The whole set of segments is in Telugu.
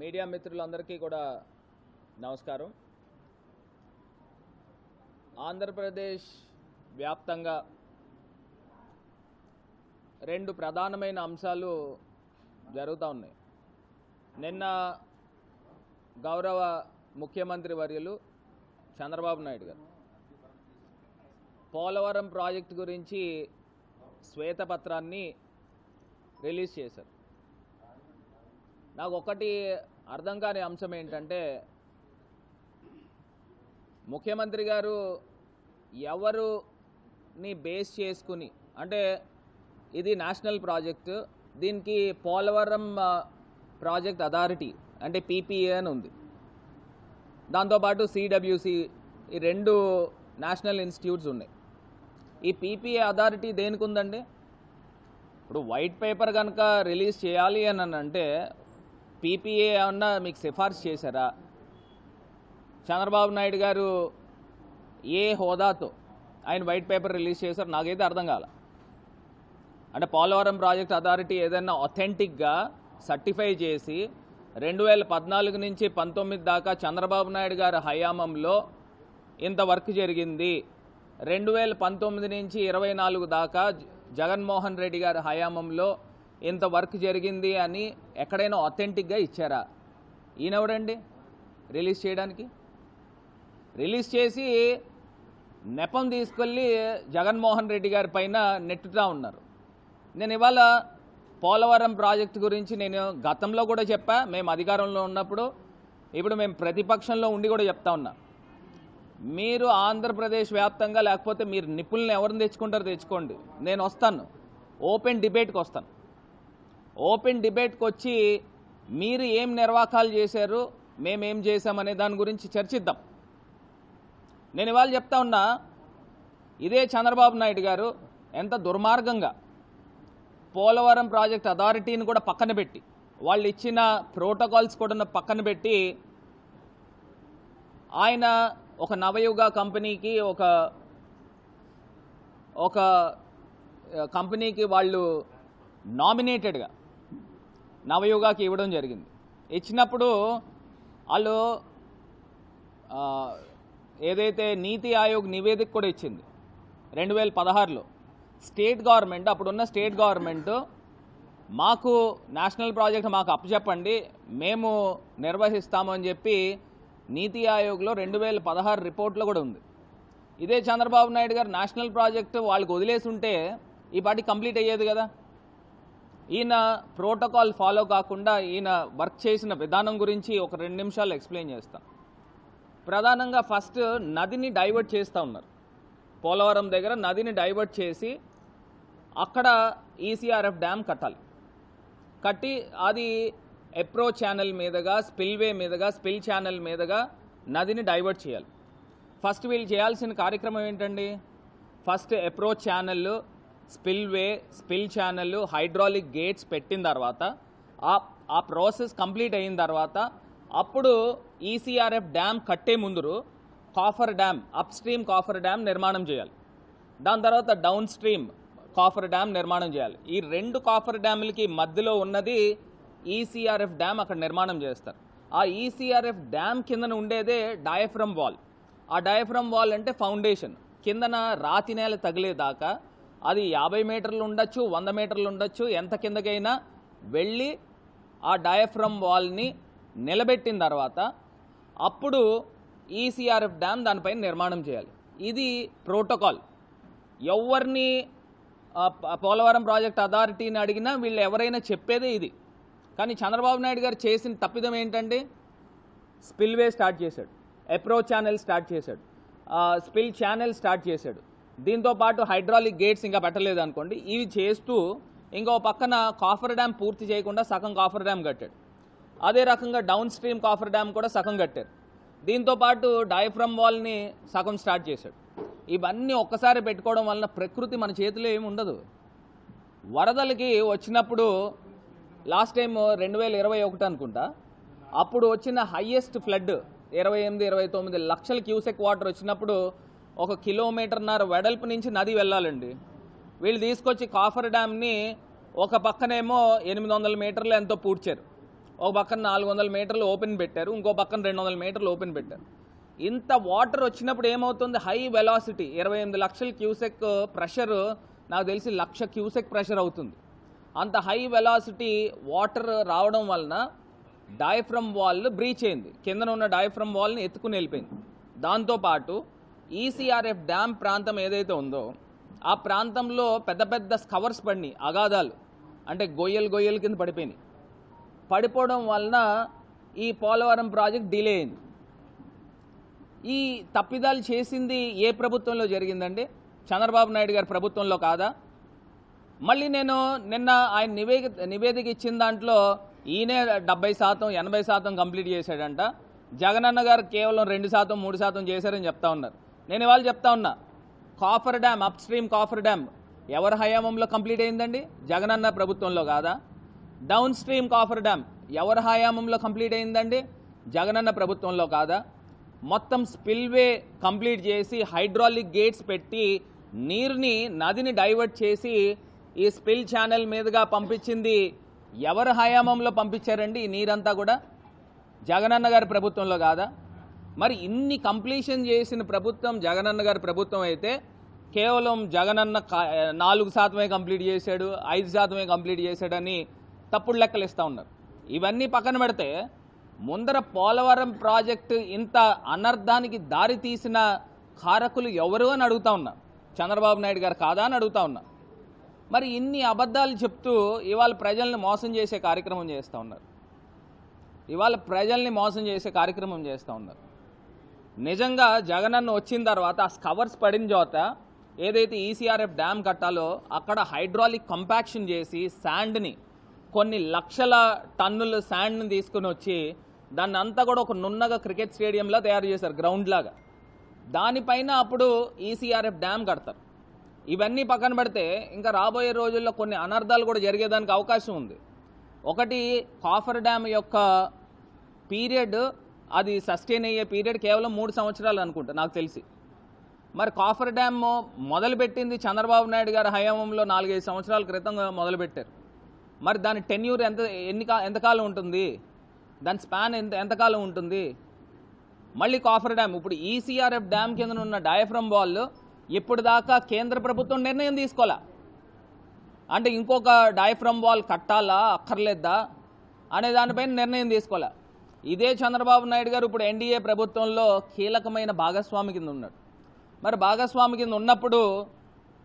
మీడియా మిత్రులందరికీ కూడా నమస్కారం. ఆంధ్రప్రదేశ్ వ్యాప్తంగా రెండు ప్రధానమైన అంశాలు జరుగుతూ ఉన్నాయి. నిన్న గౌరవ ముఖ్యమంత్రి వర్యులు చంద్రబాబు నాయుడు గారు పోలవరం ప్రాజెక్టు గురించి శ్వేతపత్రాన్ని రిలీజ్ చేశారు. నాకు ఒకటి అర్థం కాని అంశం ఏంటంటే ముఖ్యమంత్రి గారు ఎవరుని బేస్ చేసుకుని అంటే ఇది నేషనల్ ప్రాజెక్టు దీనికి పోలవరం ప్రాజెక్ట్ అథారిటీ అంటే పీపీఏ అని ఉంది. దాంతోపాటు సిడబ్ల్యూసి ఈ రెండు నేషనల్ ఇన్స్టిట్యూట్స్ ఉన్నాయి. ఈ పీపీఏ అథారిటీ దేనికి ఉందండి ఇప్పుడు వైట్ పేపర్ కనుక రిలీజ్ చేయాలి అని అంటే పీపీఏ ఏమన్నా మీకు సిఫార్సు చేశారా? చంద్రబాబు నాయుడు గారు ఏ హోదాతో ఆయన వైట్ పేపర్ రిలీజ్ చేశారు నాకైతే అర్థం కాల. అంటే పోలవరం ప్రాజెక్ట్ అథారిటీ ఏదైనా అథెంటిక్గా సర్టిఫై చేసి రెండు వేల పద్నాలుగు నుంచి పంతొమ్మిది దాకా చంద్రబాబు నాయుడు గారి హయామంలో ఇంత వర్క్ జరిగింది. రెండు వేల పంతొమ్మిది నుంచి ఇరవై నాలుగు దాకా జగన్మోహన్ రెడ్డి గారి హయామంలో ఇంత వర్క్ జరిగింది అని ఎక్కడైనా అథెంటిక్గా ఇచ్చారా? ఈయనెవడండి? రిలీజ్ చేయడానికి? రిలీజ్ చేసి నెపం తీసుకెళ్ళి జగన్మోహన్ రెడ్డి గారి పైన నెట్టుతా ఉన్నారు. నేను ఇవాళ పోలవరం ప్రాజెక్టు గురించి నేను గతంలో కూడా చెప్పా మేము అధికారంలో ఉన్నప్పుడు. ఇప్పుడు మేము ప్రతిపక్షంలో ఉండి కూడా చెప్తా ఉన్నా. మీరు ఆంధ్రప్రదేశ్ వ్యాప్తంగా లేకపోతే మీరు నిపుణులను ఎవరిని తెచ్చుకుంటారో తెచ్చుకోండి. నేను వస్తాను. ఓపెన్ డిబేట్కి వస్తాను. ఓపెన్ డిబేట్కి వచ్చి మీరు ఏం నిర్వాకాలు చేశారు మేమేం చేశామనే దాని గురించి చర్చిద్దాం. నేను ఇవాళ చెప్తా ఉన్నా ఇదే చంద్రబాబు నాయుడు గారు ఎంత దుర్మార్గంగా పోలవరం ప్రాజెక్ట్ అథారిటీని కూడా పక్కన పెట్టి వాళ్ళు ఇచ్చిన ప్రోటోకాల్స్ కూడా పక్కన పెట్టి ఆయన ఒక నవయుగ కంపెనీకి ఒక ఒక కంపెనీకి వాళ్ళు నామినేటెడ్గా నవయుగాకి ఇవ్వడం జరిగింది. ఇచ్చినప్పుడు వాళ్ళు ఏదైతే నీతి ఆయోగ్ నివేదిక కూడా ఇచ్చింది రెండు వేల పదహారులో స్టేట్ గవర్నమెంట్ అప్పుడున్న స్టేట్ గవర్నమెంట్ మాకు నేషనల్ ప్రాజెక్ట్ మాకు అప్పచెప్పండి మేము నిర్వహిస్తాము అని చెప్పి నీతి ఆయోగ్లో రెండు వేల పదహారు రిపోర్ట్లో కూడా ఉంది. ఇదే చంద్రబాబు నాయుడు గారు నేషనల్ ప్రాజెక్ట్ వాళ్ళకి వదిలేసి ఉంటే ఈ పాటి కంప్లీట్ అయ్యేది కదా? ఈయన ప్రోటోకాల్ ఫాలో కాకుండా ఈయన వర్క్ చేసిన విధానం గురించి ఒక రెండు నిమిషాలు ఎక్స్ప్లెయిన్ చేస్తాను ప్రధానంగా ఫస్ట్ నదిని డైవర్ట్ చేస్తూ ఉన్నారు. పోలవరం దగ్గర నదిని డైవర్ట్ చేసి అక్కడ ఈసీఆర్ఎఫ్ డ్యామ్ కట్టాలి. కట్టి అది ఎప్రో ఛానల్ మీదుగా స్పిల్వే మీదుగా స్పిల్ ఛానల్ మీదుగా నదిని డైవర్ట్ చేయాలి. ఫస్ట్ వీళ్ళు చేయాల్సిన కార్యక్రమం ఏంటండి? First approach channel spillway spill channel hydraulic gates పెట్టిన తర్వాత ఆ ఆ ప్రాసెస్ కంప్లీట్ అయిన తర్వాత అప్పుడు ఈసీఆర్ఎఫ్ డ్యామ్ కట్టే ముందురు coffer dam upstream coffer dam నిర్మాణం చేయాలి. దాని తర్వాత డౌన్ స్ట్రీమ్ కాఫర్ డ్యామ్ నిర్మాణం చేయాలి. ఈ రెండు కాఫర్ డ్యాములకి మధ్యలో ఉన్నది ఈసీఆర్ఎఫ్ డ్యామ్ అక్కడ నిర్మాణం చేస్తారు. ఆ ఈసీఆర్ఎఫ్ డ్యామ్ కిందన ఉండేదే డయాఫ్రమ్ వాల్. ఆ డయాఫ్రమ్ వాల్ అంటే ఫౌండేషన్. కిందన రాతి నేల తగిలేదాకా అది యాభై మీటర్లు ఉండొచ్చు వంద మీటర్లు ఉండొచ్చు ఎంత కిందకైనా వెళ్ళి ఆ డయాఫ్రమ్ వాల్ని నిలబెట్టిన తర్వాత అప్పుడు ఈసీఆర్ఎఫ్ డ్యామ్ దానిపైన నిర్మాణం చేయాలి. ఇది ప్రోటోకాల్. ఎవరిని పోలవరం ప్రాజెక్ట్ అథారిటీని అడిగినా వీళ్ళు ఎవరైనా చెప్పేదే ఇది. కానీ చంద్రబాబు నాయుడు గారు చేసిన తప్పిదం ఏంటంటే స్పిల్వే స్టార్ట్ చేశాడు. అప్రోచ్ ఛానల్ స్టార్ట్ చేశాడు. స్పిల్ ఛానల్ స్టార్ట్ చేశాడు. దీంతో పాటు హైడ్రాలిక్ గేట్స్ ఇంకా పెట్టలేదు అనుకోండి. ఇవి చేస్తూ ఇంకో పక్కన కాఫర్ డ్యామ్ పూర్తి చేయకుండా సగం కాఫర్ డ్యామ్ కట్టాడు. అదే రకంగా డౌన్ స్ట్రీమ్ కాఫర్ డ్యామ్ కూడా సగం కట్టారు దీంతో పాటు డయాఫ్రమ్ వాల్ని సగం స్టార్ట్ చేశాడు. ఇవన్నీ ఒక్కసారి పెట్టుకోవడం వలన ప్రకృతి మన చేతిలో ఏమి ఉండదు. వరదలకి వచ్చినప్పుడు లాస్ట్ టైం రెండు వేల ఇరవై ఒకటి అనుకుంటా. అప్పుడు వచ్చిన హయ్యెస్ట్ ఫ్లడ్ ఇరవై ఎనిమిది ఇరవై తొమ్మిది లక్షల క్యూసెక్ వాటర్ వచ్చినప్పుడు ఒక కిలోమీటర్న్నర వెడల్పు నుంచి నది వెళ్ళాలండి. వీళ్ళు తీసుకొచ్చి కాఫర్ డ్యామ్ని ఒక పక్కనేమో ఎనిమిది వందల మీటర్లు ఎంతో పూడ్చారు. ఒక పక్కన నాలుగు వందల మీటర్లు ఓపెన్ పెట్టారు. ఇంకో పక్కన రెండు వందల మీటర్లు ఓపెన్ పెట్టారు. ఇంత వాటర్ వచ్చినప్పుడు ఏమవుతుంది? హై వెలాసిటీ ఇరవై ఎనిమిది లక్షల క్యూసెక్ ప్రెషర్ నాకు తెలిసి లక్ష క్యూసెక్ ప్రెషర్ అవుతుంది. అంత హై వెలాసిటీ వాటర్ రావడం వలన డయఫ్రమ్ వాల్ బ్రీచ్ అయింది. కిందన ఉన్న డయఫ్రమ్ వాల్ని ఎత్తుకుని వెళ్ళిపోయింది. దాంతోపాటు ఈసీఆర్ఎఫ్ డ్యామ్ ప్రాంతం ఏదైతే ఉందో ఆ ప్రాంతంలో పెద్ద పెద్ద స్కవర్స్ పడినాయి అగాధాలు. అంటే గొయ్యలు గొయ్యల కింద పడిపోయినాయి. పడిపోవడం వలన ఈ పోలవరం ప్రాజెక్ట్ డిలే అయింది. ఈ తప్పిదాలు చేసింది ఏ ప్రభుత్వంలో జరిగిందండి? చంద్రబాబు నాయుడు గారి ప్రభుత్వంలో కాదా? మళ్ళీ నేను నిన్న ఆయన నివేదిక నివేదిక ఇచ్చిన దాంట్లో ఈయనే డెబ్బై శాతం ఎనభై శాతం కంప్లీట్ చేశాడంట. జగనన్న గారు కేవలం రెండు శాతం మూడు శాతం చేశారని చెప్తా ఉన్నారు. నేను ఇవాళ చెప్తా ఉన్నా. Coffer dam upstream coffer dam ఎవరి హయాంలో కంప్లీట్ అయిందండి? జగనన్న ప్రభుత్వంలో కాదా? డౌన్ స్ట్రీమ్ కాఫర్ డ్యామ్ ఎవరి హయాంలో కంప్లీట్ అయిందండి? జగనన్న ప్రభుత్వంలో కాదా? మొత్తం స్పిల్వే కంప్లీట్ చేసి హైడ్రాలిక్ గేట్స్ పెట్టి నీరుని నదిని డైవర్ట్ చేసి ఈ స్పిల్ ఛానల్ మీదుగా పంపించింది ఎవరి హయామంలో పంపించారండి ఈ నీరంతా కూడా? జగనన్న గారి ప్రభుత్వంలో కాదా? మరి ఇన్ని కంప్లీషన్ చేసిన ప్రభుత్వం జగనన్న గారి ప్రభుత్వం అయితే కేవలం జగనన్న నాలుగు శాతమే కంప్లీట్ చేశాడు ఐదు శాతమే కంప్లీట్ చేశాడని తప్పుడు లెక్కలు ఇస్తూ ఉన్నారు. ఇవన్నీ పక్కన పెడితే ముందర పోలవరం ప్రాజెక్టు ఇంత అనర్థానికి దారి తీసిన కారకులు ఎవరు అని అడుగుతా ఉన్నా. చంద్రబాబు నాయుడు గారు కాదా అని అడుగుతా ఉన్నా. మరి ఇన్ని అబద్ధాలు చెప్తూ ఇవాళ ప్రజల్ని మోసం చేసే కార్యక్రమం చేస్తూ ఉన్నారు. ఇవాళ ప్రజల్ని మోసం చేసే కార్యక్రమం చేస్తూ ఉన్నారు. నిజంగా జగనన్న వచ్చిన తర్వాత ఆ స్కవర్స్ పడిన చోత ఏదైతే ఈసీఆర్ఎఫ్ డ్యామ్ కట్టాలో అక్కడ హైడ్రాలిక్ కంపాక్షన్ చేసి శాండ్ని కొన్ని లక్షల టన్నుల శాండ్ని తీసుకుని వచ్చి దాన్ని అంతా కూడా ఒక నున్నగా క్రికెట్ స్టేడియంలో తయారు చేశారు గ్రౌండ్ లాగా. దానిపైన అప్పుడు ఈసీఆర్ఎఫ్ డ్యామ్ కడతారు. ఇవన్నీ పక్కన పెడితే ఇంకా రాబోయే రోజుల్లో కొన్ని అనర్థాలు కూడా జరిగేదానికి అవకాశం ఉంది. ఒకటి కాఫర్ డ్యామ్ యొక్క పీరియడ్ అది సస్టైన్ అయ్యే పీరియడ్ కేవలం మూడు సంవత్సరాలు అనుకుంటా నాకు తెలిసి. మరి కాఫర్ డ్యామ్ మొదలుపెట్టింది చంద్రబాబు నాయుడు గారి హయాంలో నాలుగైదు సంవత్సరాల క్రితం మొదలుపెట్టారు. మరి దాని టెన్యూర్ ఎంత ఎన్ని ఎంతకాలం ఉంటుంది? దాని స్పాన్ ఎంత ఎంతకాలం ఉంటుంది? మళ్ళీ కాఫర్ డ్యామ్ ఇప్పుడు ఈసీఆర్ఎఫ్ డ్యామ్ కింద ఉన్న డయాఫ్రమ్ వాల్ ఇప్పుడు దాకా కేంద్ర ప్రభుత్వం నిర్ణయం తీసుకోవాలా అంటే ఇంకొక డయాఫ్రమ్ వాల్ కట్టాలా? అక్కర్లేదా? అనే దానిపైన నిర్ణయం తీసుకోవాలా ఇదే చంద్రబాబు నాయుడు గారు ఇప్పుడు ఎన్డీఏ ప్రభుత్వంలో కీలకమైన భాగస్వామి కింద ఉన్నాడు. మరి భాగస్వామి కింద ఉన్నప్పుడు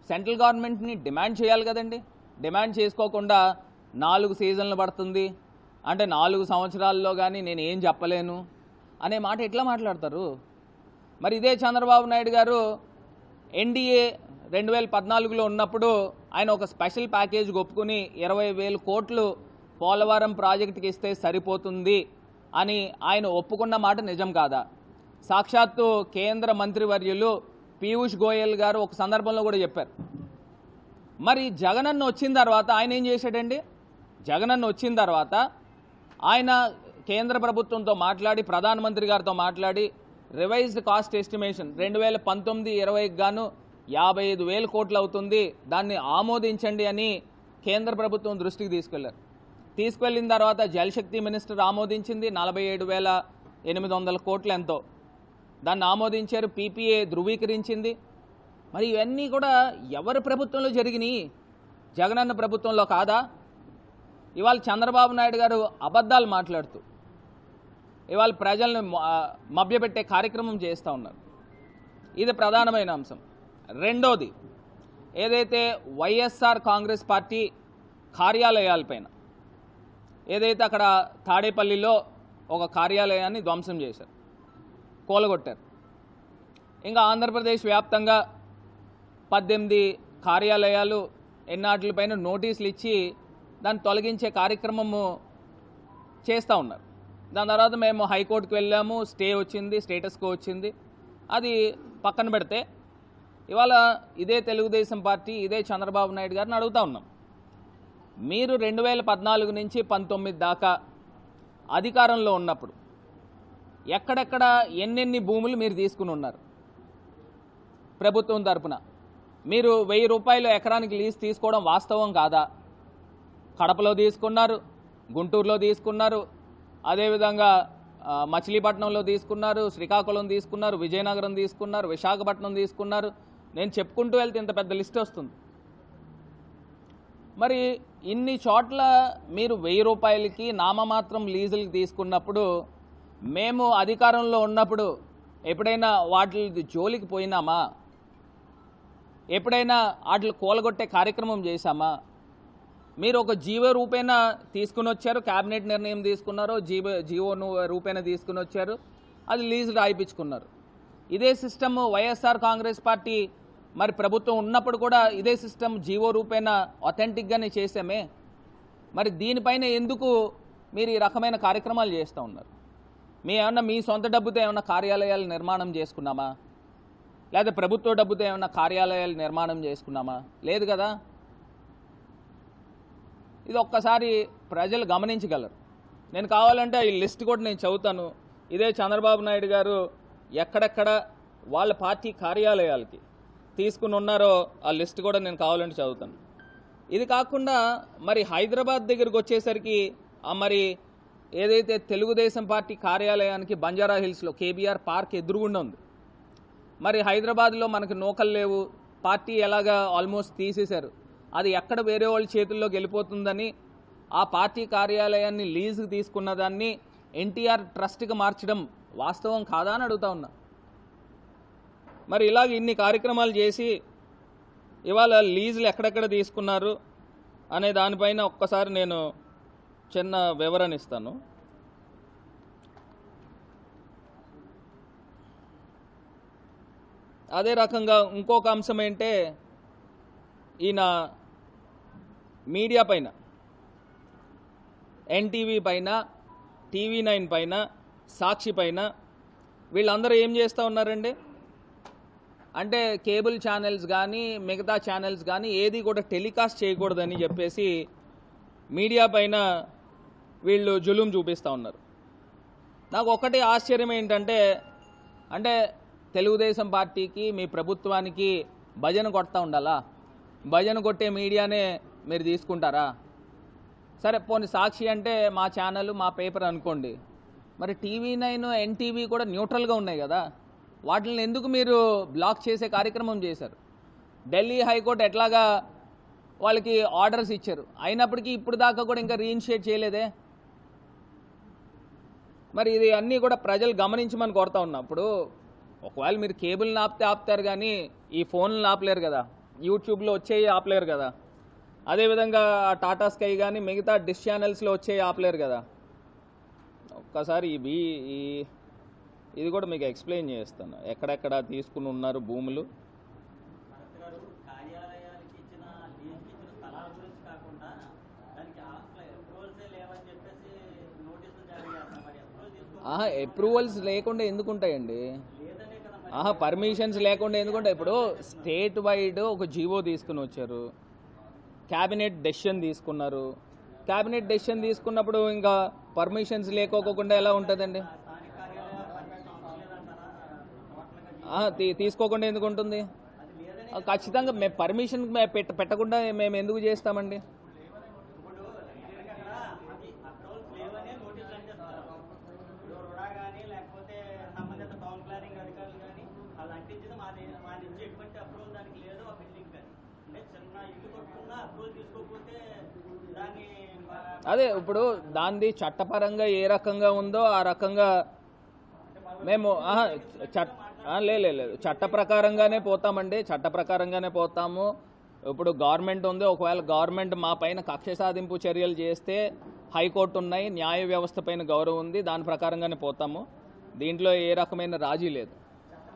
సెంట్రల్ గవర్నమెంట్ని డిమాండ్ చేయాలి కదండి. డిమాండ్ చేసుకోకుండా నాలుగు సీజన్లు పడుతుంది. అంటే నాలుగు సంవత్సరాల్లో కానీ నేను ఏం చెప్పలేను అనే మాట ఎట్లా మాట్లాడతారు? మరి ఇదే చంద్రబాబు నాయుడు గారు ఎన్డీఏ రెండు వేల పద్నాలుగులో ఉన్నప్పుడు ఆయన ఒక స్పెషల్ ప్యాకేజ్ ఒప్పుకుని ఇరవై వేల కోట్లు పోలవరం ప్రాజెక్టుకి ఇస్తే సరిపోతుంది అని ఆయన ఒప్పుకున్న మాట నిజం కాదా? సాక్షాత్తు కేంద్ర మంత్రివర్యులు పీయూష్ గోయల్ గారు ఒక సందర్భంలో కూడా చెప్పారు. మరి జగనన్న వచ్చిన తర్వాత ఆయన ఏం చేశాడండి? జగనన్న వచ్చిన తర్వాత ఆయన కేంద్ర ప్రభుత్వంతో మాట్లాడి ప్రధానమంత్రి గారితో మాట్లాడి రివైజ్డ్ కాస్ట్ ఎస్టిమేషన్ రెండు వేల పంతొమ్మిది ఇరవైకి గాను యాభై ఐదు వేల కోట్లు అవుతుంది దాన్ని ఆమోదించండి అని కేంద్ర ప్రభుత్వం దృష్టికి తీసుకెళ్ళారు. తీసుకెళ్ళిన తర్వాత జలశక్తి మినిస్టర్ ఆమోదించింది నలభై ఏడు వేల ఎనిమిది వందల కోట్లు ఎంతో. దాన్ని ఆమోదించారు పీపీఏ ధృవీకరించింది. మరి ఇవన్నీ కూడా ఎవరి ప్రభుత్వంలో జరిగినాయి? జగనన్న ప్రభుత్వంలో కాదా? ఇవాళ చంద్రబాబు నాయుడు గారు అబద్ధాలు మాట్లాడుతూ ఇవాళ ప్రజల్ని మ- మభ్యపెట్టే కార్యక్రమం చేస్తూ ఉన్నారు. ఇది ప్రధానమైన అంశం. రెండోది ఏదైతే వైఎస్ఆర్ కాంగ్రెస్ పార్టీ కార్యాలయాలపైన ఏదైతే అక్కడ తాడేపల్లిలో ఒక కార్యాలయాన్ని ధ్వంసం చేశారు కూలగొట్టారు. ఇంకా ఆంధ్రప్రదేశ్ వ్యాప్తంగా పద్దెనిమిది కార్యాలయాలు ఎన్నాటిపైన నోటీసులు ఇచ్చి దాన్ని తొలగించే కార్యక్రమము చేస్తూ ఉన్నారు. దాని తర్వాత మేము హైకోర్టుకు వెళ్ళాము స్టే వచ్చింది స్టేటస్కో వచ్చింది. అది పక్కన పెడితే ఇవాళ ఇదే తెలుగుదేశం పార్టీ ఇదే చంద్రబాబు నాయుడు గారిని అడుగుతా ఉన్నాం. మీరు రెండు వేల పద్నాలుగు నుంచి పంతొమ్మిది దాకా అధికారంలో ఉన్నప్పుడు ఎక్కడెక్కడ ఎన్నెన్ని భూములు మీరు తీసుకుని ఉన్నారు? ప్రభుత్వం తరపున. మీరు వెయ్యి రూపాయలు ఎకరానికి లీజ్ తీసుకోవడం వాస్తవం కాదా? కడపలో తీసుకున్నారు గుంటూరులో తీసుకున్నారు అదేవిధంగా మచిలీపట్నంలో తీసుకున్నారు శ్రీకాకుళం తీసుకున్నారు విజయనగరం తీసుకున్నారు విశాఖపట్నం తీసుకున్నారు. నేను చెప్పుకుంటూ వెళ్తే ఇంత పెద్ద లిస్ట్ వస్తుంది. మరి ఇన్ని చోట్ల మీరు వెయ్యి రూపాయలకి నామమాత్రం లీజులకి తీసుకున్నప్పుడు మేము అధికారంలో ఉన్నప్పుడు ఎప్పుడైనా వాటి జోలికి పోయినామా? ఎప్పుడైనా వాటిని కూలగొట్టే కార్యక్రమం చేశామా? మీరు ఒక జీవో రూపేణ తీసుకుని వచ్చారు క్యాబినెట్ నిర్ణయం తీసుకున్నారు జీవో జీవో రూపేణ తీసుకుని వచ్చారు అది లీజు రాయిపించుకున్నారు. ఇదే సిస్టమ్ వైఎస్ఆర్ కాంగ్రెస్ పార్టీ మరి ప్రభుత్వం ఉన్నప్పుడు కూడా ఇదే సిస్టమ్ జీవో రూపేణ అథెంటిక్గానే చేసామే మరి దీనిపైన ఎందుకు మీరు ఈ రకమైన కార్యక్రమాలు చేస్తూ ఉన్నారు? మీ ఏమన్నా మీ సొంత డబ్బుతో ఏమైనా కార్యాలయాలు నిర్మాణం చేసుకున్నామా? లేదా ప్రభుత్వ డబ్బుతో ఏమైనా కార్యాలయాలు నిర్మాణం చేసుకున్నామా? లేదు కదా? ఇది ఒక్కసారి ప్రజలు గమనించగలరు. నేను కావాలంటే ఈ లిస్ట్ కూడా నేను చదువుతాను. ఇదే చంద్రబాబు నాయుడు గారు ఎక్కడెక్కడ వాళ్ళ పార్టీ కార్యాలయాలకి తీసుకుని ఉన్నారో ఆ లిస్ట్ కూడా నేను కావాలంటే చదువుతాను. ఇది కాకుండా మరి హైదరాబాద్ దగ్గరకు వచ్చేసరికి ఆ మరి ఏదైతే తెలుగుదేశం పార్టీ కార్యాలయానికి బంజారా హిల్స్లో కేబీఆర్ పార్క్ ఎదురుగుండా ఉంది. మరి హైదరాబాద్లో మనకు నూకలు లేవు. పార్టీ ఎలాగా ఆల్మోస్ట్ తీసేశారు. అది ఎక్కడ వేరే వాళ్ళ చేతుల్లోకి వెళ్ళిపోతుందని ఆ పార్టీ కార్యాలయాన్ని లీజుకి తీసుకున్న దాన్ని ఎన్టీఆర్ ట్రస్ట్కి మార్చడం వాస్తవం కాదా అని అడుగుతా ఉన్నా. మరి ఇలాగ ఇన్ని కార్యక్రమాలు చేసి ఇవాళ లీజులు ఎక్కడెక్కడ తీసుకున్నారు అనే దానిపైన ఒక్కసారి నేను చిన్న వివరణ ఇస్తాను. అదే రకంగా ఇంకొక అంశం ఏంటే ఈయన మీడియా పైన ఎన్టీవీ పైన టీవీ నైన్ పైన సాక్షి పైన వీళ్ళందరూ ఏం చేస్తూ ఉన్నారండి? అంటే కేబుల్ ఛానల్స్ కానీ మిగతా ఛానల్స్ కానీ ఏది కూడా టెలికాస్ట్ చేయకూడదని చెప్పేసి మీడియా పైన వీళ్ళు జులుం చూపిస్తూ ఉన్నారు. నాకు ఒకటి ఆశ్చర్యం ఏంటంటే అంటే తెలుగుదేశం పార్టీకి మీ ప్రభుత్వానికి భజన కొడతా ఉండాలా? భజన కొట్టే మీడియానే మీరు తీసుకుంటారా? సరే పోనీ సాక్షి అంటే మా ఛానల్ మా పేపర్ అనుకోండి. మరి టీవీ నైన్ ఎన్టీవీ కూడా న్యూట్రల్గా ఉన్నాయి కదా? వాటిని ఎందుకు మీరు బ్లాక్ చేసే కార్యక్రమం చేశారు? ఢిల్లీ హైకోర్టు ఎట్లాగా వాళ్ళకి ఆర్డర్స్ ఇచ్చారు? అయినప్పటికీ ఇప్పుడు దాకా కూడా ఇంకా రీఇనిషియేట్ చేయలేదే? మరి ఇది అన్నీ కూడా ప్రజలు గమనించమని కోరుతా ఉన్నప్పుడు ఒకవేళ మీరు కేబుల్ని ఆపితే ఆపుతారు కానీ ఈ ఫోన్లను ఆపలేరు కదా. యూట్యూబ్లో వచ్చేవి ఆపలేరు కదా. అదేవిధంగా టాటా స్కై కానీ మిగతా డిష్ ఛానల్స్లో వచ్చేవి ఆపలేరు కదా. ఒక్కసారి ఇవి ఈ ఇది కూడా మీకు ఎక్స్ప్లెయిన్ చేస్తాను. ఎక్కడెక్కడ తీసుకుని ఉన్నారు భూములు? ఆహా అప్రూవల్స్ లేకుండా ఎందుకు ఉంటాయండి? లేదనే కదా మరి. ఆహా పర్మిషన్స్ లేకుండా ఎందుకంటే ఇప్పుడు స్టేట్ వైడ్ ఒక జీవో తీసుకుని వచ్చారు. క్యాబినెట్ డెసిషన్ తీసుకున్నారు. క్యాబినెట్ డెసిషన్ తీసుకున్నప్పుడు ఇంకా పర్మిషన్స్ లేకోకుండా ఎలా ఉంటుందండి స్థానిక కార్యాలయాలు పర్మిషన్ అవసరం లేదంటారా టోటల్గా ఆహా, తీ- తీసుకోకుండా ఎందుకు ఉంటుంది? ఖచ్చితంగా మేము పర్మిషన్ పెట్ట పెట్టకుండా మేము ఎందుకు చేస్తామండి? అదే ఇప్పుడు దాన్ని చట్టపరంగా ఏ రకంగా ఉందో ఆ రకంగా మేము ఆహా, లేదు లేదు చట్ట ప్రకారంగానే పోతామండి. చట్ట ప్రకారంగానే పోతాము. ఇప్పుడు గవర్నమెంట్ ఉంది. ఒకవేళ గవర్నమెంట్ మా పైన కక్ష సాధింపు చర్యలు చేస్తే హైకోర్టు ఉన్నాయి. న్యాయ వ్యవస్థ పైన గౌరవం ఉంది. దాని ప్రకారంగానే పోతాము. దీంట్లో ఏ రకమైన రాజీ లేదు.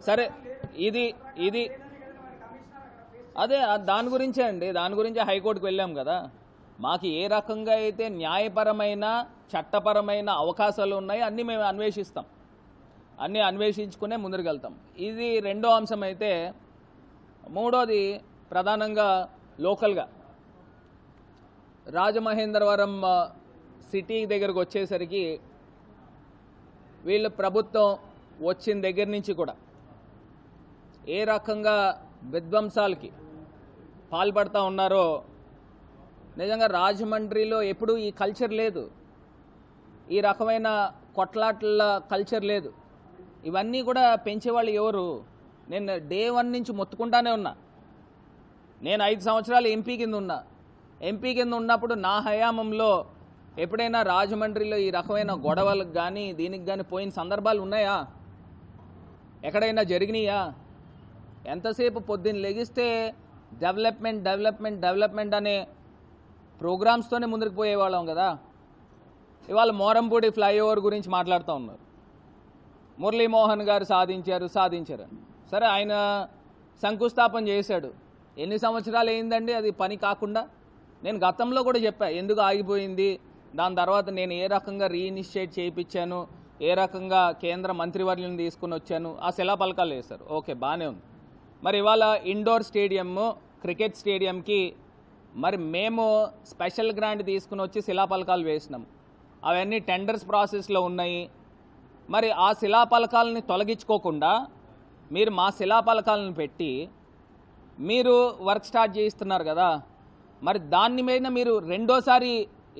సరే ఇది ఇది అదే దాని గురించే అండి. దాని గురించే హైకోర్టుకు వెళ్ళాం కదా. మాకు ఏ రకంగా అయితే న్యాయపరమైన చట్టపరమైన అవకాశాలు ఉన్నాయో అన్నీ మేము అన్వేషిస్తాం. అన్నీ అన్వేషించుకునే ముందరికెళ్తాం. ఇది రెండో అంశం అయితే మూడోది ప్రధానంగా లోకల్గా. రాజమహేంద్రవరం సిటీ దగ్గరకు వచ్చేసరికి వీళ్ళు ప్రభుత్వం వచ్చిన దగ్గర నుంచి కూడా ఏ రకంగా విధ్వంసాలకి పాల్పడతా ఉన్నారో నిజంగా రాజమండ్రిలో ఎప్పుడూ ఈ కల్చర్ లేదు. ఈ రకమైన కొట్లాట్ల కల్చర్ లేదు. ఇవన్నీ కూడా పెంచేవాళ్ళు ఎవరు? నేను డే వన్ నుంచి మొత్తుకుంటానే ఉన్నా. నేను ఐదు సంవత్సరాలు ఎంపీ కింద ఉన్నా. ఎంపీ కింద ఉన్నప్పుడు నా హయామంలో ఎప్పుడైనా రాజమండ్రిలో ఈ రకమైన గొడవలకు కానీ దీనికి కానీ పోయిన సందర్భాలు ఉన్నాయా? ఎక్కడైనా జరిగినాయా? ఎంతసేపు పొద్దున్న లెగిస్తే డెవలప్మెంట్ డెవలప్మెంట్ డెవలప్మెంట్ అనే ప్రోగ్రామ్స్తోనే ముందుకు పోయేవాళ్ళం కదా. ఇవాళ మోరంపూడి ఫ్లైఓవర్ గురించి మాట్లాడుతూ ఉన్నారు. మురళీమోహన్ గారు సాధించారు సాధించారు. సరే ఆయన శంకుస్థాపన చేశాడు. ఎన్ని సంవత్సరాలు అయిందండి అది పని కాకుండా? నేను గతంలో కూడా చెప్పా ఎందుకు ఆగిపోయింది? దాని తర్వాత నేను ఏ రకంగా రీఇనిషియేట్ చేయించాను? ఏ రకంగా కేంద్ర మంత్రివర్యులను తీసుకుని వచ్చాను? ఆ శిలాపలకాలు వేశారు. ఓకే బాగానే ఉంది. మరి ఇవాళ ఇండోర్ స్టేడియము క్రికెట్ స్టేడియంకి మరి మేము స్పెషల్ గ్రాంట్ తీసుకుని వచ్చి శిలాపలకాలు వేసినాం. అవన్నీ టెండర్స్ ప్రాసెస్లో ఉన్నాయి. మరి ఆ శిలాపలకాలని తొలగించుకోకుండా మీరు మా శిలాపలకాలను పెట్టి మీరు వర్క్ స్టార్ట్ చేయిస్తున్నారు కదా. మరి దాని మీద మీరు రెండోసారి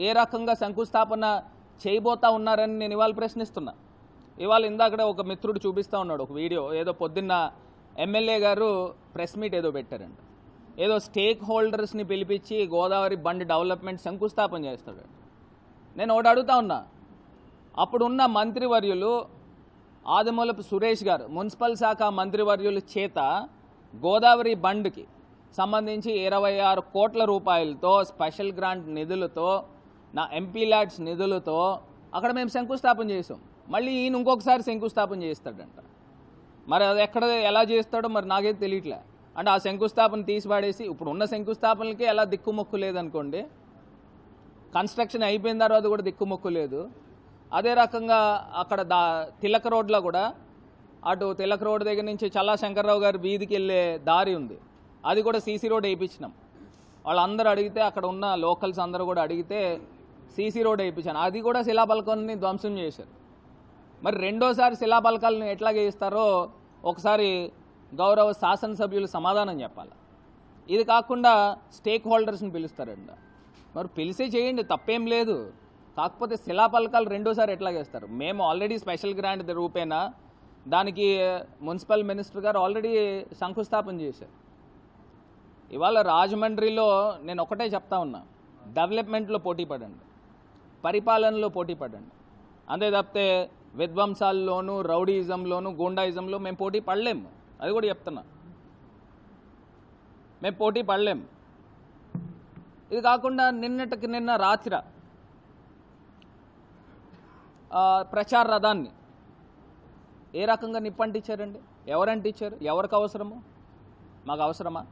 ఏ రకంగా శంకుస్థాపన చేయబోతా ఉన్నారని నేను ఇవాళ ప్రశ్నిస్తున్నా. ఇవాళ ఇందాకడే ఒక మిత్రుడు చూపిస్తూ ఉన్నాడు ఒక వీడియో. ఏదో పొద్దున్న ఎమ్మెల్యే గారు ప్రెస్ మీట్ ఏదో పెట్టారంట. ఏదో స్టేక్ హోల్డర్స్ని పిలిపించి గోదావరి బండ్ డెవలప్మెంట్ శంకుస్థాపన చేస్తాడు నేను ఒకటి అడుగుతా ఉన్నా. అప్పుడున్న మంత్రివర్యులు ఆదిమూలపు సురేష్ గారు మున్సిపల్ శాఖ మంత్రివర్యుల చేత గోదావరి బండ్కి సంబంధించి ఇరవై ఆరు కోట్ల రూపాయలతో స్పెషల్ గ్రాంట్ నిధులతో నా ఎంపీ ల్యాడ్స్ నిధులతో అక్కడ మేము శంకుస్థాపన చేసాం మళ్ళీ ఈయన ఇంకొకసారి శంకుస్థాపన చేస్తాడంట. మరి అది ఎక్కడ ఎలా చేస్తాడో మరి నాకేం తెలియట్లే. అంటే ఆ శంకుస్థాపన తీసిపాడేసి ఇప్పుడు ఉన్న శంకుస్థాపనలకి ఎలా దిక్కుమొక్కు లేదనుకోండి కన్స్ట్రక్షన్ అయిపోయిన తర్వాత కూడా దిక్కుమొక్కు లేదు. అదే రకంగా అక్కడ దా తిలక రోడ్లో కూడా అటు తిలక రోడ్ దగ్గర నుంచి చల్లా శంకర్రావు గారి వీధికి వెళ్ళే దారి ఉంది. అది కూడా సీసీ రోడ్ వేయించినాం. వాళ్ళందరూ అడిగితే అక్కడ ఉన్న లోకల్స్ అందరూ కూడా అడిగితే సీసీ రోడ్ వేయించాను అది కూడా శిలాపలకాన్ని ధ్వంసం చేశారు. మరి రెండోసారి శిలాపలకాలను ఎట్లాగే ఇస్తారో ఒకసారి గౌరవ శాసనసభ్యులు సమాధానం చెప్పాలి. ఇది కాకుండా స్టేక్ హోల్డర్స్ని పిలుస్తారండి మరి పిలిసే చేయండి తప్పేం లేదు. కాకపోతే శిలాపలకాలు రెండోసారి ఎట్లా చేస్తారు? మేము ఆల్రెడీ స్పెషల్ గ్రాంట్ రూపేనా దానికి మున్సిపల్ మినిస్టర్ గారు ఆల్రెడీ శంకుస్థాపన చేశారు. ఇవాళ రాజమండ్రిలో నేను ఒకటే చెప్తా ఉన్నా. డెవలప్మెంట్లో పోటీ పడండి. పరిపాలనలో పోటీ పడండి. అంతే తప్పితే విధ్వంసాల్లోనూ రౌడీయిజంలోనూ గూండాయిజంలో మేము పోటీ పడలేము. అది కూడా చెప్తున్నా. మేము పోటీ పడలేము. ఇది కాకుండా నిన్నటికి నిన్న రాత్రి ప్రచార రథాన్ని. ఏ రకంగా నిప్పంటించారండి? ఎవరంటించారు? ఎవరికి అవసరము? మాకు అవసరమా?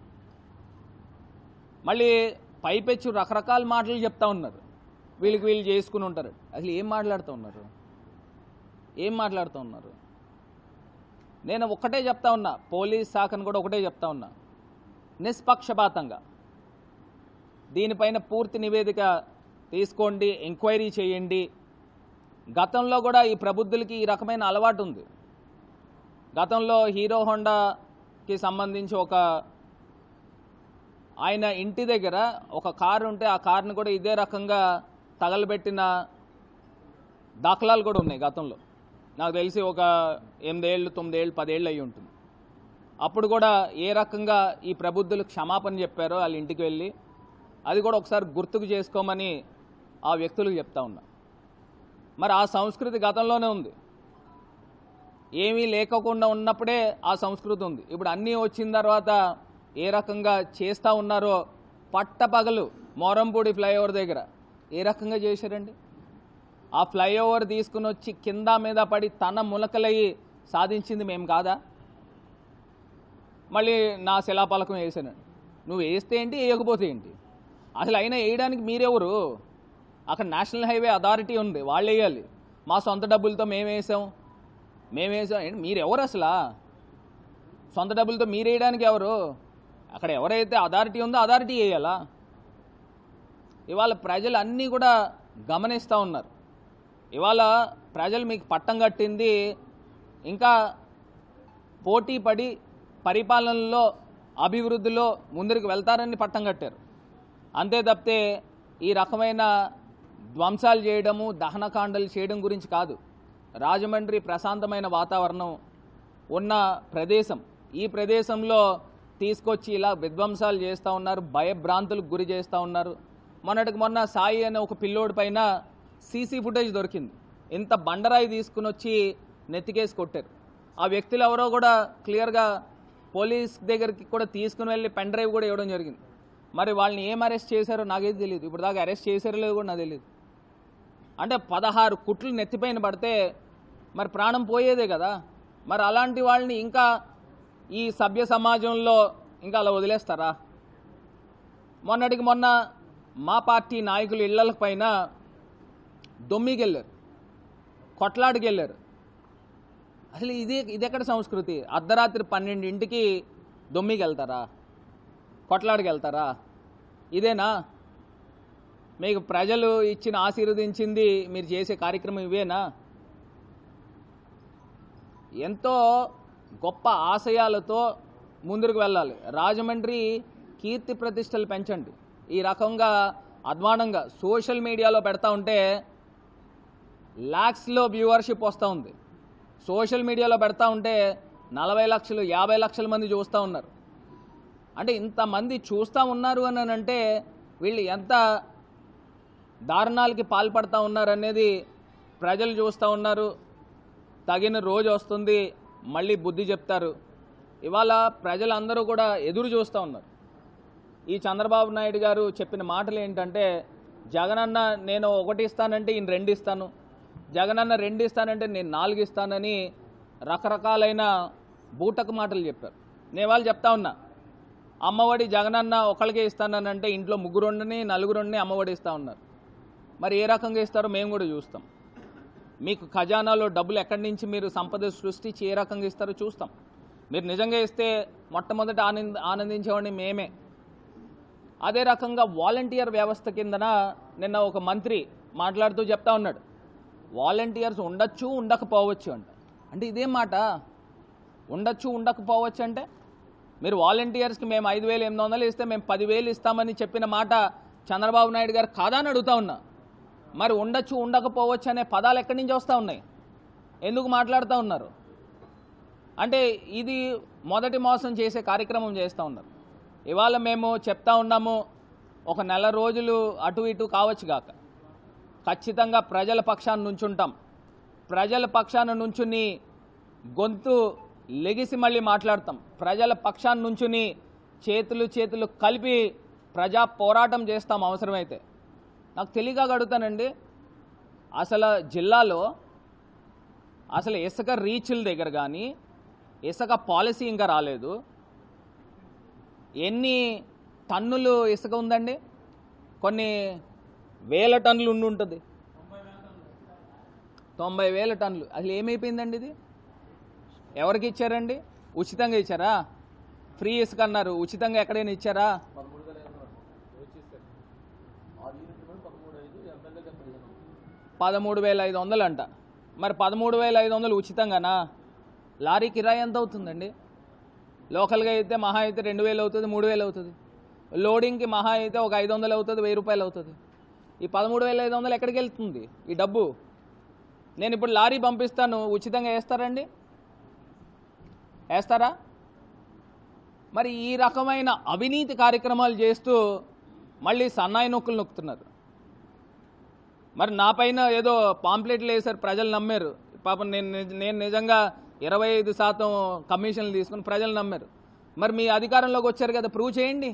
మళ్ళీ పైపెచ్చు రకరకాల మాటలు చెప్తా ఉన్నారు. వీళ్ళకి వీళ్ళు చేసుకుని ఉంటారు. అసలు ఏం మాట్లాడుతూ ఉన్నారు? ఏం మాట్లాడుతూ ఉన్నారు? నేను ఒక్కటే చెప్తా ఉన్నా. పోలీస్ శాఖను కూడా ఒకటే చెప్తా ఉన్నా. నిష్పక్షపాతంగా. దీనిపైన పూర్తి నివేదిక తీసుకోండి ఎంక్వైరీ చేయండి. గతంలో కూడా ఈ ప్రబుద్ధులకి ఈ రకమైన అలవాటు ఉంది గతంలో హీరో హోండాకి సంబంధించి ఒక ఆయన ఇంటి దగ్గర ఒక కారు ఉంటే ఆ కార్ని కూడా ఇదే రకంగా తగలబెట్టిన దాఖలాలు కూడా ఉన్నాయి గతంలో. నాకు తెలిసి ఒక ఎనిమిదేళ్ళు తొమ్మిదేళ్ళు పదేళ్ళు అయి ఉంటుంది. అప్పుడు కూడా ఏ రకంగా ఈ ప్రబుద్ధులు క్షమాపణ చెప్పారో వాళ్ళ ఇంటికి వెళ్ళి అది కూడా ఒకసారి గుర్తుకు చేసుకోమని ఆ వ్యక్తులకు చెప్తా ఉన్నా. మరి ఆ సంస్కృతి గతంలోనే ఉంది. ఏమీ లేకుండా ఉన్నప్పుడే ఆ సంస్కృతి ఉంది. ఇప్పుడు అన్నీ వచ్చిన తర్వాత ఏ రకంగా చేస్తూ ఉన్నారో పట్టపగలు మోరంపూడి ఫ్లైఓవర్ దగ్గర. ఏ రకంగా చేశారండి? ఆ ఫ్లైఓవర్ తీసుకుని వచ్చి కింద మీద పడి తన ములకలయ్యి సాధించింది మేము కాదా? మళ్ళీ నా శిలాపలకం వేసాను నువ్వు వేస్తే ఏంటి వేయకపోతే ఏంటి? అసలు అయినా వేయడానికి మీరెవరు? అక్కడ నేషనల్ హైవే అథారిటీ ఉంది వాళ్ళు వేయాలి. మా సొంత డబ్బులతో మేము వేసాం. మేము వేసాం. ఏంటి మీరు ఎవరు అసలు? సొంత డబ్బులతో మీరు వేయడానికి ఎవరు? అక్కడ ఎవరైతే అథారిటీ ఉందో అథారిటీ వేయాలా? ఇవాళ ప్రజలు అన్నీ కూడా గమనిస్తూ ఉన్నారు. ఇవాళ ప్రజలు మీకు పట్టం కట్టింది. ఇంకా పోటీ పడి పరిపాలనలో అభివృద్ధిలో ముందరికి వెళ్తారని పట్టం కట్టారు. అంతే తప్పితే ఈ రకమైన ధ్వంసాలు చేయడము దహనకాండలు చేయడం గురించి కాదు. రాజమండ్రి ప్రశాంతమైన వాతావరణం ఉన్న ప్రదేశం. ఈ ప్రదేశంలో తీసుకొచ్చి ఇలా విధ్వంసాలు చేస్తూ ఉన్నారు భయభ్రాంతులకు గురి చేస్తూ ఉన్నారు. మొన్నటికి మొన్న సాయి అనే ఒక పిల్లోడి పైన సీసీ ఫుటేజ్ దొరికింది. ఇంత బండరాయి తీసుకుని వచ్చి నెత్తికేసి కొట్టారు. ఆ వ్యక్తులు ఎవరో కూడా క్లియర్గా పోలీస్ దగ్గరికి కూడా తీసుకుని వెళ్ళి పెన్ డ్రైవ్ కూడా ఇవ్వడం జరిగింది. మరి వాళ్ళని ఏం అరెస్ట్ చేశారో నాకేది తెలియదు ఇప్పుడు దాకా అరెస్ట్ చేశారో లేదో కూడా నాకు తెలియదు అంటే పదహారు కుట్లు నెత్తిపైన పడితే మరి ప్రాణం పోయేదే కదా. మరి అలాంటి వాళ్ళని ఇంకా ఈ సభ్య సమాజంలో ఇంకా అలా వదిలేస్తారా? మొన్నటికి మొన్న మా పార్టీ నాయకులు ఇళ్ళ పైన దొమ్మికెళ్ళారు. కొట్లాడికెళ్ళారు. అసలు ఇది ఇది ఎక్కడ సంస్కృతి? అర్ధరాత్రి పన్నెండింటికి దొమ్మికి వెళ్తారా కొట్లాడికి వెళ్తారా ఇదేనా? మీకు ప్రజలు ఇచ్చిన ఆశీర్వదించింది మీరు చేసే కార్యక్రమం ఇవేనా? ఎంతో గొప్ప ఆశయాలతో ముందుకు వెళ్ళాలి. రాజమండ్రి కీర్తి ప్రతిష్టలు పెంచండి. ఈ రకంగా అధ్వానంగా సోషల్ మీడియాలో పెడతా ఉంటే ల్యాక్స్లో వ్యూవర్షిప్ వస్తూ ఉంది. సోషల్ మీడియాలో పెడతా ఉంటే నలభై లక్షలు యాభై లక్షల మంది చూస్తూ ఉన్నారు. అంటే ఇంతమంది చూస్తూ ఉన్నారు అని అంటే వీళ్ళు ఎంత దారుణాలకి పాల్పడతా ఉన్నారనేది ప్రజలు చూస్తూ ఉన్నారు. తగిన రోజు వస్తుంది మళ్ళీ బుద్ధి చెప్తారు. ఇవాళ ప్రజలందరూ కూడా ఎదురు చూస్తూ ఉన్నారు. ఈ చంద్రబాబు నాయుడు గారు చెప్పిన మాటలు ఏంటంటే జగనన్న నేను ఒకటి ఇస్తానంటే ఈయన రెండు ఇస్తాను. జగనన్న రెండు ఇస్తానంటే నేను నాలుగు ఇస్తానని రకరకాలైన బూటకు మాటలు చెప్పారు. నేను వాళ్ళు చెప్తా ఉన్నా అమ్మఒడి జగనన్న ఒకళ్ళకే ఇస్తానంటే ఇంట్లో ముగ్గురుండని నలుగురుండని అమ్మఒడి ఇస్తా ఉన్నారు. మరి ఏ రకంగా ఇస్తారో మేము కూడా చూస్తాం. మీకు ఖజానాలో డబ్బులు ఎక్కడి నుంచి మీరు సంపద సృష్టించి ఏ రకంగా ఇస్తారో చూస్తాం. మీరు నిజంగా ఇస్తే మొట్టమొదట ఆనంద ఆనందించేవాడిని మేమే. అదే రకంగా వాలంటీర్ వ్యవస్థ కిందన నిన్న ఒక మంత్రి మాట్లాడుతూ చెప్తా ఉన్నాడు. వాలంటీర్స్ ఉండొచ్చు ఉండకపోవచ్చు అంట. అంటే ఇదేం మాట. ఉండొచ్చు ఉండకపోవచ్చు అంటే మీరు వాలంటీర్స్కి మేము ఐదు వేలు ఎనిమిది వందలు ఇస్తే మేము పదివేలు ఇస్తామని చెప్పిన మాట చంద్రబాబు నాయుడు గారు కాదా అని అడుగుతా ఉన్నా. మరి ఉండొచ్చు ఉండకపోవచ్చు అనే పదాలు ఎక్కడి నుంచి వస్తూ ఉన్నాయి? ఎందుకు మాట్లాడుతూ ఉన్నారు? అంటే ఇది మొదటి మోసం చేసే కార్యక్రమం చేస్తూ ఉన్నారు. ఇవాళ మేము చెప్తా ఉన్నాము ఒక నెల రోజులు అటు ఇటు కావచ్చు గాక. ఖచ్చితంగా ప్రజల పక్షాన్ని నుంచుంటాం. ప్రజల పక్షాన నుంచుని గొంతు లెగిసి మళ్ళీ మాట్లాడతాం. ప్రజల పక్షాన్ని నుంచుని చేతులు చేతులు కలిపి ప్రజా పోరాటం చేస్తాం అవసరమైతే. నాకు తెలియక అడుగుతానండి. అసలు జిల్లాలో అసలు ఇసుక రీచ్ల దగ్గర కానీ ఇసుక పాలసీ ఇంకా రాలేదు. ఎన్ని టన్నులు ఇసుక ఉందండి? కొన్ని వేల టన్నులు ఉండి ఉంటుంది. తొంభై వేల టన్నులు. అసలు ఏమైపోయిందండి ఇది? ఎవరికి ఇచ్చారండి? ఉచితంగా ఇచ్చారా? ఫ్రీ ఇసుక అన్నారు. ఉచితంగా ఎక్కడైనా ఇచ్చారా? పదమూడు వేల ఐదు వందలు అంట మరి పదమూడు వేల ఐదు వందలు ఉచితంగానా? లారీ కిరాయి ఎంత అవుతుందండి? లోకల్గా అయితే మహా అయితే రెండు వేలు అవుతుంది మూడు వేలు అవుతుంది. లోడింగ్కి మహా అయితే ఒక ఐదు వందలు అవుతుంది వెయ్యి రూపాయలు అవుతుంది. ఈ పదమూడు వేల ఐదు వందలు ఎక్కడికి వెళ్తుంది? ఈ డబ్బు? నేను ఇప్పుడు లారీ పంపిస్తాను ఉచితంగా వేస్తారండి? వేస్తారా? మరి ఈ రకమైన అవినీతి కార్యక్రమాలు చేస్తూ మళ్ళీ సన్నాయి నొక్కులు నొక్కుతున్నారు. మరి నా పైన ఏదో పాంప్లెట్లు వేశారు ప్రజలు నమ్మారు. పాపం నేను నేను నిజంగా ఇరవై ఐదు శాతం కమిషన్లు తీసుకుని ప్రజలు నమ్మారు. మరి మీ అధికారంలోకి వచ్చారు కదా ప్రూవ్ చేయండి.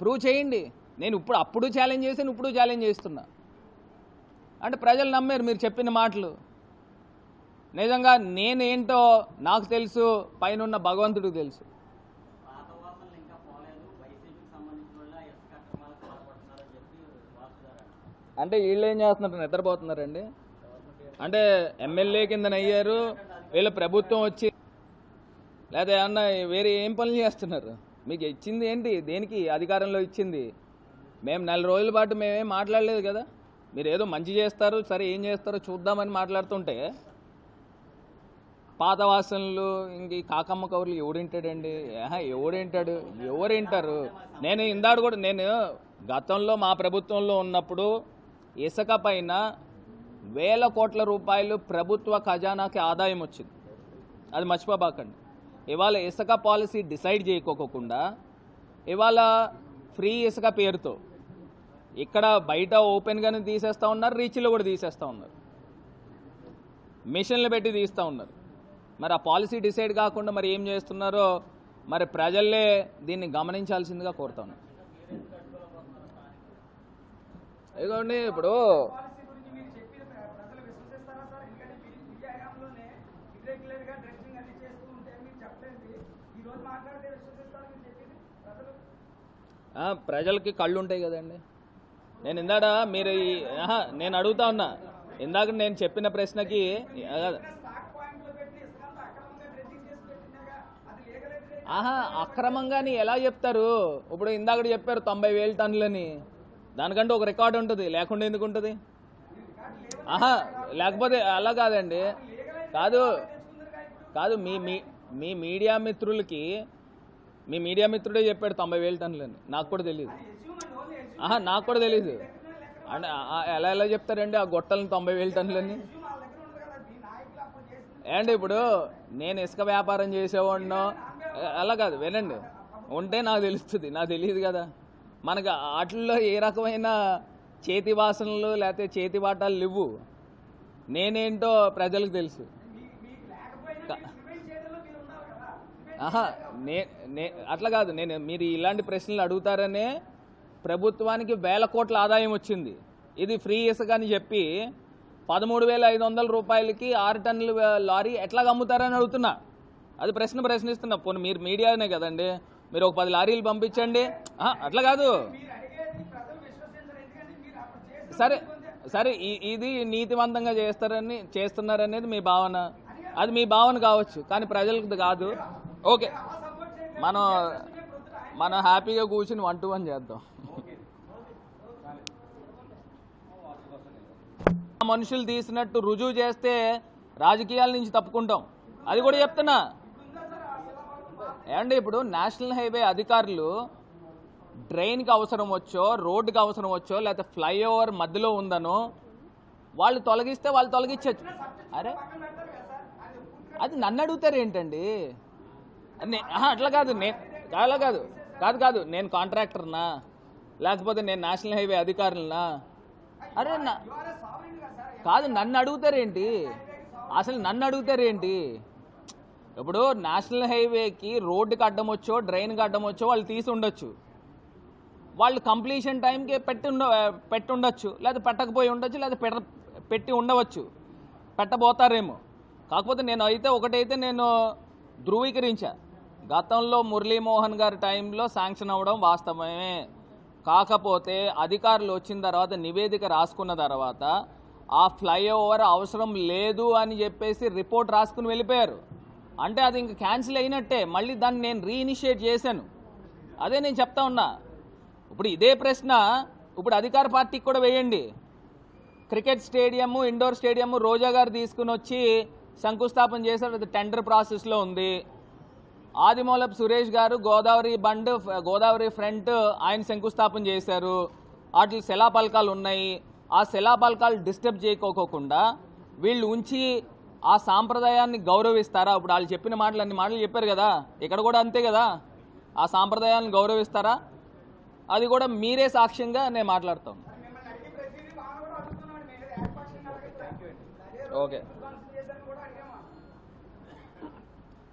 ప్రూవ్ చేయండి. నేను ఇప్పుడు అప్పుడు ఛాలెంజ్ చేశాను ఇప్పుడు ఛాలెంజ్ చేస్తున్నా. అంటే ప్రజలు నమ్మారు మీరు చెప్పిన మాటలు. నిజంగా నేనేంటో నాకు తెలుసు పైన ఉన్న భగవంతుడికి తెలుసు పాత వాసనలు ఇంకా పోలేదు వైసీపీకి సంబంధించిన వాళ్ళు ఆ ఇసుక అక్రమాలకు పాల్పడుతున్నారని చెప్పి వాసు గారు అంటున్నారు. అంటే వీళ్ళు ఏం చేస్తున్నారు? నిద్రపోతున్నారండి. అంటే ఎమ్మెల్యే కింద అయ్యారు. వీళ్ళు ప్రభుత్వం వచ్చి లేదా ఏమన్నా వేరే ఏం పనులు చేస్తున్నారు? మీకు ఇచ్చింది ఏంటి? దేనికి అధికారంలో ఇచ్చింది? మేము నెల రోజుల పాటు మేమేం మాట్లాడలేదు కదా? మీరు ఏదో మంచి చేస్తారు సరే ఏం చేస్తారో చూద్దామని మాట్లాడుతుంటే పాత వాసనలు ఇంక కాకమ్మ కౌరులు ఎవడింటాడండి? ఏహ, ఎవడింటాడు? ఎవరు వింటారు నేను ఇందాడు కూడా నేను గతంలో మా ప్రభుత్వంలో ఉన్నప్పుడు ఇసుక పైన వేల కోట్ల రూపాయలు ప్రభుత్వ ఖజానాకి ఆదాయం వచ్చింది. అది మర్చిపోబాకండి. ఇవాళ ఇసుక పాలసీ డిసైడ్ చేయకోకుండా ఇవాళ ఫ్రీ ఇసుక పేరుతో ఇక్కడ బయట ఓపెన్గానే తీసేస్తూ ఉన్నారు రీచ్లో కూడా తీసేస్తూ ఉన్నారు. మిషన్లు పెట్టి తీస్తూ ఉన్నారు. మరి ఆ పాలసీ డిసైడ్ కాకుండా మరి ఏం చేస్తున్నారో మరి ప్రజల్లే దీన్ని గమనించాల్సిందిగా కోరుతా ఇదిగోండి ఇప్పుడు ప్రజలకి కళ్ళు ఉంటాయి కదండి. నేను ఇందాక మీరు నేను అడుగుతా ఉన్నా. ఇందాక నేను చెప్పిన ప్రశ్నకి అక్రమంగా ఆహా అక్రమంగాని ఎలా చెప్తారు? ఇప్పుడు ఇందాక చెప్పారు తొంభై వేలు టన్నులని. దానికంటే ఒక రికార్డు ఉంటుంది లేకుండా ఎందుకు ఉంటుంది? ఆహా లేకపోతే అలా కాదండి. కాదు కాదు మీ మీ మీ మీడియా మిత్రులకి మీ మీడియా మిత్రుడే చెప్పాడు తొంభై వేలు టన్నులని నాకు కూడా తెలియదు ఆహా నాకు కూడా తెలియదు అంటే ఎలా ఎలా చెప్తారండి ఆ గొట్టలను తొంభై వేలు టన్నులని ఏండి ఇప్పుడు నేను ఇసుక వ్యాపారం చేసేవాడినో? అలా కాదు వినండి. ఉంటే నాకు తెలుస్తుంది నాకు తెలియదు కదా. మనకు వాటిల్లో ఏ రకమైన చేతి వాసనలు లేకపోతే చేతి వాటాలు లేవు. నేనేంటో ప్రజలకు తెలుసు. ఆహా నే నే అట్లా కాదు. నేను మీరు ఇలాంటి ప్రశ్నలు అడుగుతారనే ప్రభుత్వానికి వేల కోట్ల ఆదాయం వచ్చింది. ఇది ఫ్రీ ఇసుక అని చెప్పి పదమూడు వేల ఐదు వందల రూపాయలకి ఆరు టన్నుల లారీ ఎట్లా అమ్ముతారని అడుగుతున్నా. అది ప్రశ్న ప్రశ్నిస్తున్నా. పోనీ మీరు మీడియానే కదండి. మీరు ఒక పది లారీలు పంపించండి. అట్లా కాదు. సరే సరే ఇది నీతివంతంగా చేస్తారని చేస్తున్నారనేది మీ భావన. అది మీ భావన కావచ్చు కానీ ప్రజలకు కాదు. ఓకే. మనం మనం హ్యాపీగా కూర్చుని వన్ టు వన్ చేద్దాం. ఆ మనుషులు తీసినట్టు రుజువు చేస్తే రాజకీయాల నుంచి తప్పుకుంటాం. అది కూడా చెప్తున్నా. ఏమండి ఇప్పుడు నేషనల్ హైవే అధికారులు డ్రైన్కి అవసరం వచ్చో రోడ్డుకి అవసరం వచ్చో లేకపోతే ఫ్లైఓవర్ మధ్యలో ఉందనో వాళ్ళు తొలగిస్తే వాళ్ళు తొలగించచ్చు అరే అది నన్ను అడుగుతారు ఏంటండి? నే- ఆహా, అట్లా కాదు నేను అలా కాదు కాదు కాదు నేను కాంట్రాక్టర్నా? లేకపోతే నేను నేషనల్ హైవే అధికారులనా? అరే నా కాదు నన్ను అడుగుతారేంటి అసలు నన్ను అడుగుతారేంటి ఇప్పుడు నేషనల్ హైవేకి రోడ్డుకి అడ్డం వచ్చో డ్రైన్కి అడ్డం వచ్చో వాళ్ళు తీసి ఉండొచ్చు. వాళ్ళు కంప్లీషన్ టైంకి పెట్టి ఉండ పెట్టి ఉండొచ్చు. లేదా పెట్టకపోయి ఉండొచ్చు లేదా పెట్ట పెట్టి ఉండవచ్చు. పెట్టబోతారేమో. కాకపోతే నేను అయితే ఒకటైతే నేను ధృవీకరించా. గతంలో మురళీమోహన్ గారి టైంలో శాంక్షన్ అవ్వడం వాస్తవమే. కాకపోతే అధికారులు వచ్చిన తర్వాత నివేదిక రాసుకున్న తర్వాత ఆ ఫ్లైఓవర్ అవసరం లేదు అని చెప్పేసి రిపోర్ట్ రాసుకుని వెళ్ళిపోయారు. అంటే అది ఇంక క్యాన్సిల్ అయినట్టే. మళ్ళీ దాన్ని నేను రీఇనిషియేట్ చేశాను. అదే నేను చెప్తా ఉన్నా. ఇప్పుడు ఇదే ప్రశ్న ఇప్పుడు అధికార పార్టీకి కూడా వేయండి. Cricket stadium indoor stadium Roja గారు తీసుకుని వచ్చి శంకుస్థాపన చేశారు. అది టెండర్ ప్రాసెస్లో ఉంది. ఆదిమూలపు సురేష్ గారు గోదావరి బండ్ గోదావరి ఫ్రంట్ ఆయన శంకుస్థాపన చేశారు. వాటి శిలాపలకాలు ఉన్నాయి. ఆ శిలాపలకాలు డిస్టర్బ్ చేయకోకుండా వీళ్ళు ఉంచి ఆ సాంప్రదాయాన్ని గౌరవిస్తారా? ఇప్పుడు వాళ్ళు చెప్పిన మాటలు అన్ని మాటలు చెప్పారు కదా. ఇక్కడ కూడా అంతే కదా. ఆ సాంప్రదాయాన్ని గౌరవిస్తారా? అది కూడా మీరే సాక్ష్యంగా నేను అడిగితే ఓకే.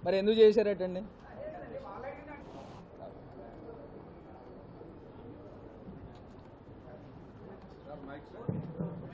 మరి ఎందుకు చేశారటండి?